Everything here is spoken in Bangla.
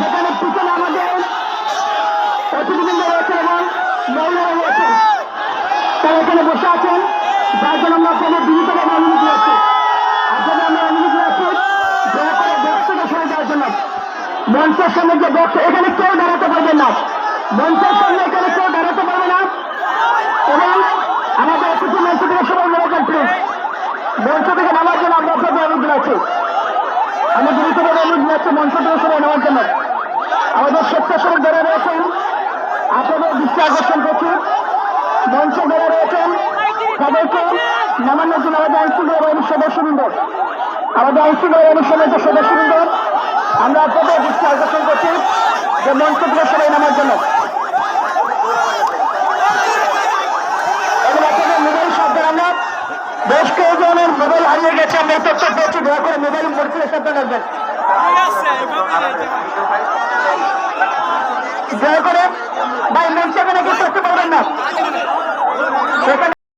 যেখানে পিছনে আমাদের অতিথিবৃন্দ রয়েছে এবং মহিলারা রয়েছে তারা এখানে বসে আছেন। যার জন্য আমরা আপনাদের বিনীতভাবে অনুরোধ করছি আপনাদের আমরা অনুরোধ করছি দয়া করে বক্স সরে যাওয়ার জন্য। মঞ্চের সামনে যে বক্স এখানে কেউ দাঁড়াতে পারবেন না। মঞ্চের সামনে এখানে কেউ দাঁড়াতে পারবে না। এবং আমাদের অতিথি মঞ্চ থেকে সবাই মেরেছেন প্লিজ মঞ্চ থেকে নামার জন্য আমরা আপনাদের অনুরোধ রাখছি আমি গুরুত্বপূর্ণ অনুরোধ রাখছি মঞ্চ থেকে সবাই নেওয়ার জন্য আমাদের স্বেচ্ছাসেবক যারা রয়েছেন, আপনাদের দৃষ্টি আকর্ষণ করছি। মঞ্চে যারা রয়েছেন, তাদেরকে নামানোর জন্য আমাদের আইনশৃঙ্খলা বাহিনীর সদস্যবৃন্দ আমাদের আইনশৃঙ্খলা বাহিনীর সদস্য সদস্যবৃন্দ, আমরা আপনাদের দৃষ্টি আকর্ষণ করছি যে মঞ্চ থেকে সবাই নামার জন্য। বেশ কয়েকজনের মোবাইল হারিয়ে গেছে, আমরা তথ্য পেয়েছি দয়া করে মোবাইল মঞ্চের সাবধান রাখবেন দয়া করে। ভাই মঞ্চে এখানে কেউ করতে পারবেন না?